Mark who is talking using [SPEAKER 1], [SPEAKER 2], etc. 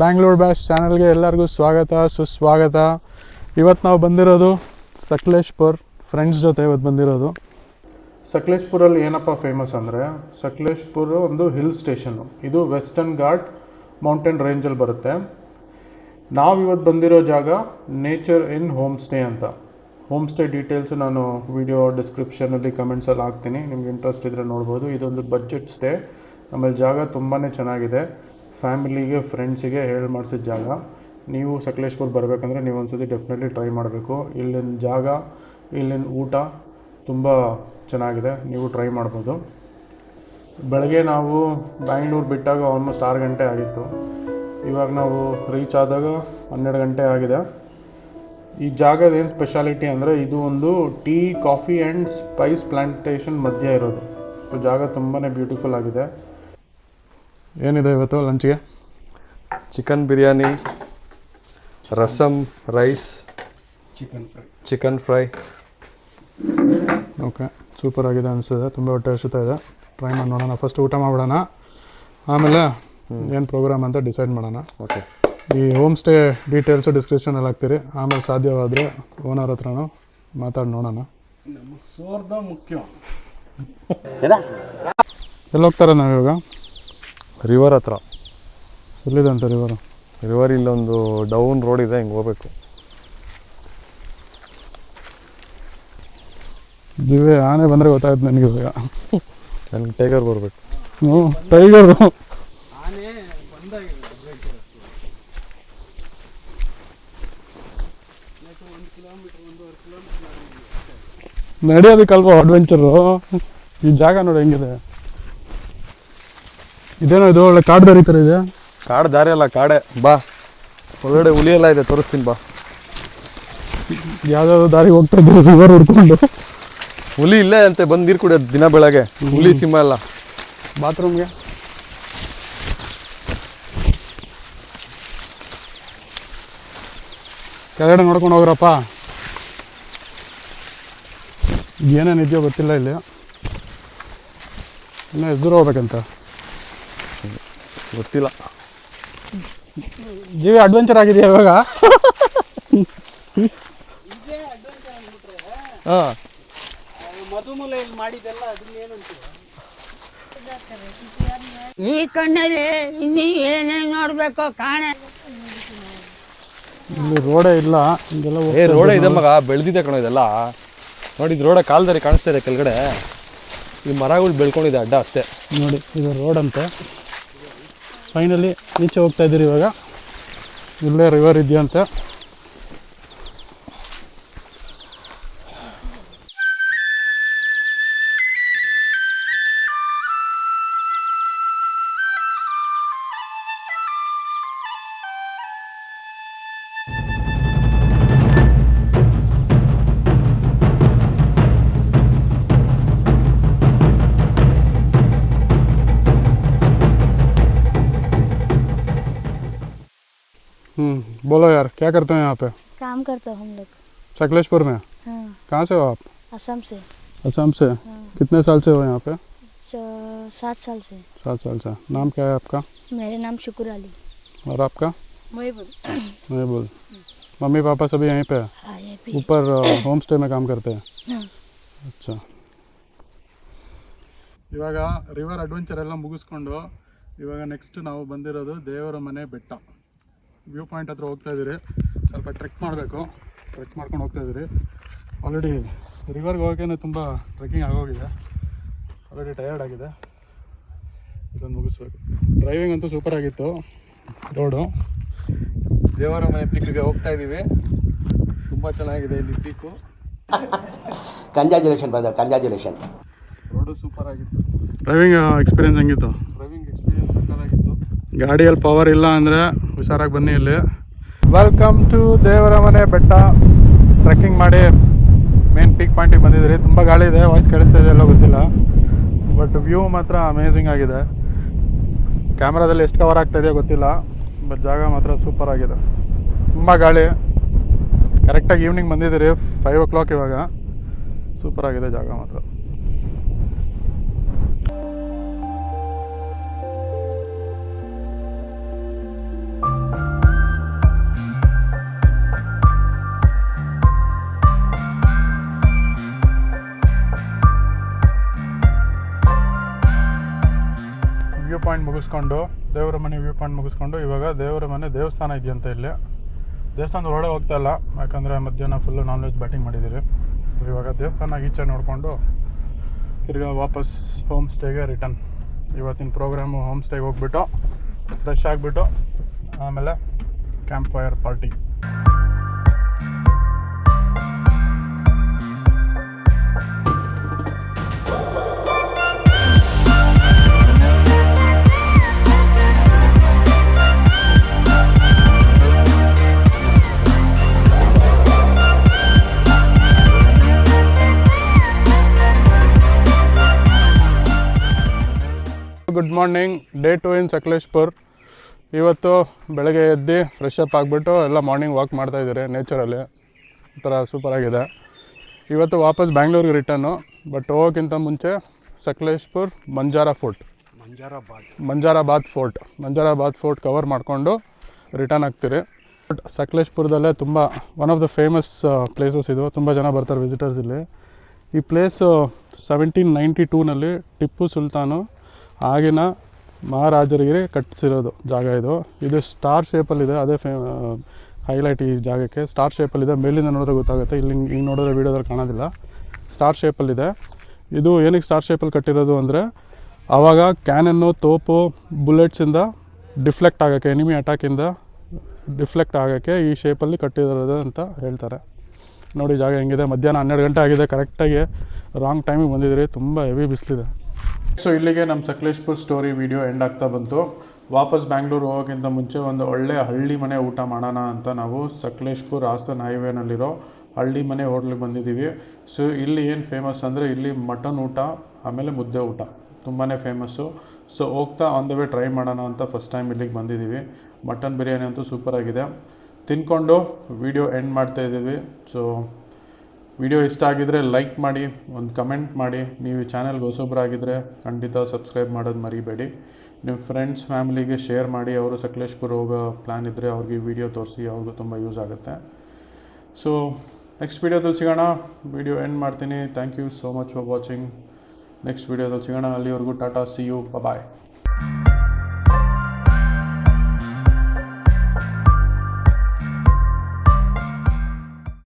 [SPEAKER 1] Bangalore bash ಚಾನಲ್ಗೆ ಎಲ್ಲರಿಗೂ ಸ್ವಾಗತ, ಸುಸ್ವಾಗತ. ಇವತ್ತು ನಾವು ಬಂದಿರೋದು ಸಕಲೇಶ್ಪುರ್ ಫ್ರೆಂಡ್ಸ್ ಜೊತೆ ಇವತ್ತು ಬಂದಿರೋದು. ಸಕಲೇಶ್ಪುರಲ್ಲಿ ಏನಪ್ಪ ಫೇಮಸ್ ಅಂದರೆ, ಸಕಲೇಶ್ಪುರ ಒಂದು ಹಿಲ್ ಸ್ಟೇಷನು ಇದು ವೆಸ್ಟರ್ನ್ ಘಾಟ್ ಮೌಂಟೇನ್ ರೇಂಜಲ್ಲಿ ಬರುತ್ತೆ. ನಾವು ಇವತ್ತು ಬಂದಿರೋ ಜಾಗ ನೇಚರ್ ಇನ್ ಹೋಮ್ ಸ್ಟೇ ಅಂತ ಹೋಮ್ ಸ್ಟೇ ಡೀಟೇಲ್ಸು ನಾನು ವಿಡಿಯೋ ಡಿಸ್ಕ್ರಿಪ್ಷನಲ್ಲಿ ಕಮೆಂಟ್ಸಲ್ಲಿ ಹಾಕ್ತೀನಿ. ನಿಮ್ಗೆ ಇಂಟ್ರೆಸ್ಟ್ ಇದ್ದರೆ ನೋಡ್ಬೋದು. ಇದೊಂದು ಬಜೆಟ್ ಸ್ಟೇ ಆಮೇಲೆ ಜಾಗ ತುಂಬಾ ಚೆನ್ನಾಗಿದೆ. ಫ್ಯಾಮಿಲಿಗೆ, ಫ್ರೆಂಡ್ಸಿಗೆ ಹೇಳಿ ಮಾಡಿಸಿದ ಜಾಗ. ನೀವು ಸಕಲೇಶ್ಪುರ ಬರಬೇಕಂದ್ರೆ ನೀವು ಒಂದು ಸತಿ ಡೆಫಿನೆಟ್ಲಿ ಟ್ರೈ ಮಾಡಬೇಕು. ಇಲ್ಲಿನ ಜಾಗ, ಇಲ್ಲಿನ ಊಟ ತುಂಬ ಚೆನ್ನಾಗಿದೆ. ನೀವು ಟ್ರೈ ಮಾಡ್ಬೋದು. ಬೆಳಗ್ಗೆ ನಾವು ಬ್ಯಾಂಗ್ಳೂರು ಬಿಟ್ಟಾಗ ಆಲ್ಮೋಸ್ಟ್ ಆರು ಗಂಟೆ ಆಗಿತ್ತು. ಇವಾಗ ನಾವು ರೀಚ್ ಆದಾಗ ಹನ್ನೆರಡು ಗಂಟೆ ಆಗಿದೆ. ಈ ಜಾಗದ ಏನು ಸ್ಪೆಷಾಲಿಟಿ ಅಂದರೆ ಇದು ಒಂದು tea, coffee and spice plantation ಮಧ್ಯೆ ಇರೋದು. ಜಾಗ ತುಂಬಾ ಬ್ಯೂಟಿಫುಲ್ ಆಗಿದೆ. ಏನಿದೆ ಇವತ್ತು ಲಂಚ್ಗೆ?
[SPEAKER 2] Chicken biryani rasam rice
[SPEAKER 1] chicken fry.
[SPEAKER 2] Chicken fry.
[SPEAKER 1] Okay super ಆಗಿದೆ ಅನಿಸ್ತದೆ ತುಂಬ ಹೊಟ್ಟೆ ಹಸುತ್ತಾ ಇದೆ. ಟ್ರೈ ಮಾಡಿ ನೋಡೋಣ ಫಸ್ಟ್ ಊಟ ಮಾಡ್ಬಿಡೋಣ. ಆಮೇಲೆ ಏನು ಪ್ರೋಗ್ರಾಮ್ ಅಂತ ಡಿಸೈಡ್ ಮಾಡೋಣ.
[SPEAKER 2] ಓಕೆ
[SPEAKER 1] ಈ ಹೋಮ್ ಸ್ಟೇ ಡೀಟೇಲ್ಸು ಡಿಸ್ಕ್ರಿಪ್ಷನಲ್ಲಿ ಹಾಕ್ತೀರಿ ಆಮೇಲೆ ಸಾಧ್ಯವಾದರೆ ಓನರ್ ಹತ್ರನೂ ಮಾತಾಡಿ ನೋಡೋಣ.
[SPEAKER 3] ಸೋರ್ದ ಮುಖ್ಯ.
[SPEAKER 1] ಎಲ್ಲ ಹೋಗ್ತಾರೆ ನಾವು ಇವಾಗ
[SPEAKER 2] ರಿವರ್ ಹತ್ರ.
[SPEAKER 1] ಎಲ್ಲಿದೆ ಅಂತ ರಿವರ್
[SPEAKER 2] ರಿವರ್ ಇಲ್ಲೊಂದು ಡೌನ್ ರೋಡ್ ಇದೆ ಹಿಂಗೆ ಹೋಗ್ಬೇಕು.
[SPEAKER 1] ನೀವೇ ಆನೆ ಬಂದರೆ ಗೊತ್ತಾಯ್ತು ನನಗೆ ಇವಾಗ.
[SPEAKER 2] ನನಗೆ ಟೈಗರ್ ಬರಬೇಕು.
[SPEAKER 1] ಹ್ಞೂ ಟೈಗರು ಅಲ್ವಾ ಅಡ್ವೆಂಚರು ಈ ಜಾಗ ನೋಡಿ ಹೆಂಗಿದೆ. ಇದೇನೋ ಇದು ಒಳ್ಳೆ ಕಾಡು ದಾರಿ ಥರ ಇದೆ.
[SPEAKER 2] ಕಾಡು ದಾರಿ ಅಲ್ಲ ಕಾಡೆ. ಬಾ. ಒಳಗಡೆ ಹುಲಿ ಎಲ್ಲ ಇದೆ ತೋರಿಸ್ತೀನಿ ಬಾ.
[SPEAKER 1] ಯಾವ್ದಾವ್ದು ದಾರಿ ಹೋಗ್ತಾ ಇದ್ರು ರಿವರ್ ಹುಡ್ಕೊಂಡು
[SPEAKER 2] ಹುಲಿ ಇಲ್ಲೇ ಅಂತೆ ಬಂದು ನೀರು ಕುಡಿಯೋದು ದಿನ ಬೆಳಗ್ಗೆ. ಹುಲಿ ಸಿಂಹ ಎಲ್ಲ.
[SPEAKER 1] ಬಾತ್ರೂಮ್ಗೆ ಕೆಳಗಡೆ ನೋಡ್ಕೊಂಡು ಹೋಗ್ರಪ್ಪ. ಇದೆಯೋ ಗೊತ್ತಿಲ್ಲ ಇಲ್ಲಿ. ಇನ್ನೂ ಎದುರು ದೂರ ಹೋಗ್ಬೇಕಂತ?
[SPEAKER 2] ಗೊತ್ತಿಲ್ಲ.
[SPEAKER 1] ಜೀವಿ ಅಡ್ವೆಂಚರ್ ಆಗಿದೆಯಾ ಇವಾಗ?
[SPEAKER 2] ಹಾಂ.
[SPEAKER 4] ಈ ಕಣ್ಣಲ್ಲಿ ಇನ್ನೀ ಏನೇನು ನೋಡಬೇಕು ಕಾಣೆ.
[SPEAKER 1] ಇಲ್ಲಿ ರೋಡೇ ಇಲ್ಲ ಹಿಂಗೆಲ್ಲ
[SPEAKER 2] ಏ ರೋಡೇ ಇದೆ ಮಗ ಬೆಳೆದಿದೆ ಕಣೋ ಇದೆಲ್ಲ. ನೋಡಿ ಇದು ರೋಡ ಕಾಲ್ದಾರಿ ಕಾಣಿಸ್ತಾ ಇದೆ ಕೆಳಗಡೆ. ಈ ಮರಗಳು ಬೆಳ್ಕೊಂಡಿದೆ ಅಡ್ಡ ಅಷ್ಟೇ.
[SPEAKER 1] ನೋಡಿ ಇದು ರೋಡ್ ಅಂತೆ. ಫೈನಲಿ ಈಚೆ ಹೋಗ್ತಾ ಇದ್ದೀರಿ ಇವಾಗ. ಇಲ್ಲೇ ರಿವರ್ ಇದೆಯಂತೆ. बोलो यार क्या करते हैं यहाँ पे
[SPEAKER 4] काम करता हूँ हम लोग
[SPEAKER 1] सकलेशपुर में
[SPEAKER 4] हाँ
[SPEAKER 1] कहाँ से हो आप
[SPEAKER 4] असम से
[SPEAKER 1] असम से कितने साल से हो यहाँ पे
[SPEAKER 4] च- सात साल से
[SPEAKER 1] सात साल से नाम क्या है आपका
[SPEAKER 4] मेरे नाम शुक्र अली
[SPEAKER 1] और आपका
[SPEAKER 4] मैं बोल
[SPEAKER 1] मैं बोल मम्मी पापा सभी यहीं पे है
[SPEAKER 4] हाँ ये भी
[SPEAKER 1] ऊपर होम स्टे में काम करते हैं
[SPEAKER 4] हाँ
[SPEAKER 1] ಅಚ್ಚಾ ಇವಾಗ ರಿವರ್ ಅಡ್ವೆಂಚರ್ ಎಲ್ಲ ಮುಗಿಸ್ಕೊಂಡು ಇವಾಗ ನೆಕ್ಸ್ಟ್ ನಾವು ಬಂದಿರೋದು ದೇವರ ಮನೆ ಬೆಟ್ಟ ವ್ಯೂ ಪಾಯಿಂಟ್ ಹತ್ರ ಹೋಗ್ತಾ ಇದ್ದೀರಿ. ಸ್ವಲ್ಪ ಟ್ರೆಕ್ ಮಾಡಬೇಕು. ಟ್ರೆಕ್ ಮಾಡ್ಕೊಂಡು ಹೋಗ್ತಾ ಇದ್ದೀರಿ. ಆಲ್ರೆಡಿ ರಿವರ್ಗೆ ಹೋಗೋಕೆ ತುಂಬ ಟ್ರೆಕ್ಕಿಂಗ್ ಆಗೋಗಿದೆ. ಆಲ್ರೆಡಿ ಟಯರ್ಡ್ ಆಗಿದೆ. ಇದನ್ನು ಮುಗಿಸ್ಬೇಕು. ಡ್ರೈವಿಂಗ್ ಅಂತೂ ಸೂಪರ್ ಆಗಿತ್ತು. ರೋಡು
[SPEAKER 2] ದೇವರ ಮನೆ ಪೀಕ್ಗೆ ಹೋಗ್ತಾ ಇದ್ದೀವಿ. ತುಂಬ ಚೆನ್ನಾಗಿದೆ ಇಲ್ಲಿ peak
[SPEAKER 5] congratulation brother congratulation
[SPEAKER 2] road super ಆಗಿತ್ತು.
[SPEAKER 1] ಡ್ರೈವಿಂಗ್ ಎಕ್ಸ್ಪೀರಿಯನ್ಸ್ ಹೆಂಗಿತ್ತು? ಗಾಡಿಯಲ್ಲಿ ಪವರ್ ಇಲ್ಲ ಅಂದರೆ ಹುಷಾರಾಗಿ ಬನ್ನಿ ಇಲ್ಲಿ. ವೆಲ್ಕಮ್ ಟು ದೇವರ ಮನೆ ಬೆಟ್ಟ. ಟ್ರೆಕ್ಕಿಂಗ್ ಮಾಡಿ ಮೇನ್ ಪೀಕ್ ಪಾಯಿಂಟಿಗೆ ಬಂದಿದ್ದೀರಿ. ತುಂಬ ಗಾಳಿ ಇದೆ ವಾಯ್ಸ್ ಕೇಳಿಸ್ತಾ ಇದೆ ಎಲ್ಲ ಗೊತ್ತಿಲ್ಲ. ಬಟ್ ವ್ಯೂ ಮಾತ್ರ ಅಮೇಝಿಂಗ್ ಆಗಿದೆ. ಕ್ಯಾಮ್ರಾದಲ್ಲಿ ಎಷ್ಟು ಕವರ್ ಆಗ್ತಾ ಇದೆಯೋ ಗೊತ್ತಿಲ್ಲ ಬಟ್ ಜಾಗ ಮಾತ್ರ ಸೂಪರ್ ಆಗಿದೆ. ತುಂಬ ಗಾಳಿ. ಕರೆಕ್ಟಾಗಿ ಈವ್ನಿಂಗ್ ಬಂದಿದ್ದೀರಿ ಫೈವ್ ಓ ಕ್ಲಾಕ್ ಇವಾಗ. ಸೂಪರ್ ಆಗಿದೆ ಜಾಗ ಮಾತ್ರ. ಪಾಯಿಂಟ್ ಮುಗಿಸ್ಕೊಂಡು, ದೇವರ ಮನೆ ವ್ಯೂ ಪಾಯಿಂಟ್ ಮುಗಿಸ್ಕೊಂಡು, ಇವಾಗ ದೇವರ ಮನೆ ದೇವಸ್ಥಾನ ಇದೆಯಂತ ಇಲ್ಲಿ. ದೇವಸ್ಥಾನದ ಒಳಗೆ ಹೋಗ್ತಾ ಇಲ್ಲ, ಯಾಕಂದರೆ ಮಧ್ಯಾಹ್ನ ಫುಲ್ಲು ನಾನ್ ವೆಜ್ ಬ್ಯಾಟಿಂಗ್ ಮಾಡಿದ್ದೀರಿ ಇವಾಗ ದೇವಸ್ಥಾನ ಈಚೆ ನೋಡಿಕೊಂಡು ತಿರ್ಗಾ ವಾಪಸ್ ಹೋಮ್ ಸ್ಟೇಗೆ ರಿಟರ್ನ್ ಇವತ್ತಿನ ಪ್ರೋಗ್ರಾಮು ಹೋಮ್ ಸ್ಟೇಗೆ ಹೋಗ್ಬಿಟ್ಟು ಫ್ರೆಶ್ ಆಗಿಬಿಟ್ಟು, ಆಮೇಲೆ camp fire party good morning. Day two in Sakleshpur. ಇವತ್ತು ಬೆಳಗ್ಗೆ ಎದ್ದು ಫ್ರೆಶ್ ಅಪ್ ಆಗಿಬಿಟ್ಟು ಎಲ್ಲ ಮಾರ್ನಿಂಗ್ ವಾಕ್ ಮಾಡ್ತಾಯಿದ್ದಾರೆ ನೇಚರಲ್ಲಿ ಒಂಥರ ಸೂಪರಾಗಿದೆ ಇವತ್ತು ವಾಪಸ್ ಬ್ಯಾಂಗ್ಳೂರಿಗೆ ರಿಟರ್ನು ಬಟ್ ಹೋಗೋಕ್ಕಿಂತ ಮುಂಚೆ Sakleshpur Manjara fort
[SPEAKER 3] Manjarabad
[SPEAKER 1] Manjarabad fort Manjarabad fort cover ಮಾಡಿಕೊಂಡು ರಿಟರ್ನ್ ಆಗ್ತೀರಿ. ಬಟ್ ಸಕಲೇಶ್ಪುರದಲ್ಲೇ ತುಂಬ one of the famous places ಇದು. ತುಂಬ ಜನ ಬರ್ತಾರೆ ವಿಸಿಟರ್ಸ್ ಇಲ್ಲಿ. ಈ ಪ್ಲೇಸು ಸೆವೆಂಟೀನ್ ನೈಂಟಿ ಟೂನಲ್ಲಿ ಟಿಪ್ಪು ಸುಲ್ತಾನು ಆಗಿನ ಮಹಾರಾಜರಿಗೆ ಕಟ್ಟಿಸಿರೋದು ಜಾಗ ಇದು. ಇದು ಸ್ಟಾರ್ ಶೇಪಲ್ಲಿದೆ ಅದೇ ಫೇ ಹೈಲೈಟ್ ಈ ಜಾಗಕ್ಕೆ. ಸ್ಟಾರ್ ಶೇಪಲ್ಲಿದೆ ಮೇಲಿಂದ ನೋಡಿದ್ರೆ ಗೊತ್ತಾಗುತ್ತೆ. ಇಲ್ಲಿ ಹಿಂಗೆ ನೋಡಿದ್ರೆ ವೀಡಿಯೋದಲ್ಲಿ ಕಾಣೋದಿಲ್ಲ. ಸ್ಟಾರ್ ಶೇಪಲ್ಲಿದೆ ಇದು. ಏನಕ್ಕೆ ಸ್ಟಾರ್ ಶೇಪಲ್ಲಿ ಕಟ್ಟಿರೋದು ಅಂದರೆ ಆವಾಗ ಕ್ಯಾನನ್ನು ತೋಪು ಬುಲೆಟ್ಸಿಂದ ಡಿಫ್ಲೆಕ್ಟ್ ಆಗೋಕ್ಕೆ ಎನಿಮಿ ಅಟ್ಯಾಕಿಂದ ಡಿಫ್ಲೆಕ್ಟ್ ಆಗೋಕ್ಕೆ ಈ ಶೇಪಲ್ಲಿ ಕಟ್ಟಿರೋದು ಅಂತ ಹೇಳ್ತಾರೆ. ನೋಡಿ, ಜಾಗ ಹೆಂಗಿದೆ. ಮಧ್ಯಾಹ್ನ ಹನ್ನೆರಡು ಗಂಟೆ ಆಗಿದೆ. ಕರೆಕ್ಟಾಗಿ ರಾಂಗ್ ಟೈಮಿಗೆ ಬಂದಿದ್ರಿ ತುಂಬ ಹೆವಿ ಬಿಸಿಲಿದೆ. ಸೊ ಇಲ್ಲಿಗೆ ನಮ್ಮ ಸಕಲೇಶ್ಪುರ್ ಸ್ಟೋರಿ ವಿಡಿಯೋ ಎಂಡ್ ಆಗ್ತಾ ಬಂತು. ವಾಪಸ್ ಬ್ಯಾಂಗ್ಳೂರು ಹೋಗೋಕ್ಕಿಂತ ಮುಂಚೆ ಒಂದು ಒಳ್ಳೆ ಹಳ್ಳಿ ಮನೆ ಊಟ ಮಾಡೋಣ ಅಂತ ನಾವು ಸಕಲೇಶ್ಪುರ್ ಹಾಸನ್ ಹೈವೇನಲ್ಲಿರೋ ಹಳ್ಳಿ ಮನೆ ಹೋಟ್ಲಿಗೆ ಬಂದಿದ್ದೀವಿ. ಸೊ ಇಲ್ಲಿ ಏನು ಫೇಮಸ್ ಅಂದರೆ ಇಲ್ಲಿ ಮಟನ್ ಊಟ, ಆಮೇಲೆ ಮುದ್ದೆ ಊಟ. ತುಂಬಾ ಫೇಮಸ್ಸು ಸೊ ಹೋಗ್ತಾ ಆನ್ ದ ವೇ ಟ್ರೈ ಮಾಡೋಣ ಅಂತ ಫಸ್ಟ್ ಟೈಮ್ ಇಲ್ಲಿಗೆ ಬಂದಿದ್ದೀವಿ. ಮಟನ್ ಬಿರಿಯಾನಿ ಅಂತೂ ಸೂಪರಾಗಿದೆ ತಿನ್ಕೊಂಡು ವಿಡಿಯೋ ಎಂಡ್ ಮಾಡ್ತಾ ಇದ್ದೀವಿ. ಸೊ ವಿಡಿಯೋ ಇಷ್ಟ ಆಗಿದರೆ ಲೈಕ್ ಮಾಡಿ, ಒಂದು ಕಮೆಂಟ್ ಮಾಡಿ. ನೀವು ಚಾನಲ್ಗೆ ಹೊಸೊಬ್ಬರಾಗಿದ್ದರೆ ಖಂಡಿತ ಸಬ್ಸ್ಕ್ರೈಬ್ ಮಾಡೋದು ಮರಿಬೇಡಿ. ನಿಮ್ಮ ಫ್ರೆಂಡ್ಸ್, ಫ್ಯಾಮಿಲಿಗೆ ಶೇರ್ ಮಾಡಿ. ಅವರು ಸಕಲೇಶ್ಪುರ ಹೋಗೋ ಪ್ಲ್ಯಾನ್ ಇದ್ದರೆ ಅವ್ರಿಗೆ ವಿಡಿಯೋ ತೋರಿಸಿ, ಅವ್ರಿಗೂ ತುಂಬ ಯೂಸ್ ಆಗುತ್ತೆ. ಸೊ ನೆಕ್ಸ್ಟ್ ವೀಡಿಯೋದಲ್ಲಿ ಸಿಗೋಣ. ವಿಡಿಯೋ ಎಂಡ್ ಮಾಡ್ತೀನಿ. Thank you so much for watching next ವೀಡಿಯೋದಲ್ಲಿ ಸಿಗೋಣ. ಅಲ್ಲಿವರೆಗೂ ಟಾಟಾ ಸಿ ಯು ಬಾಯ್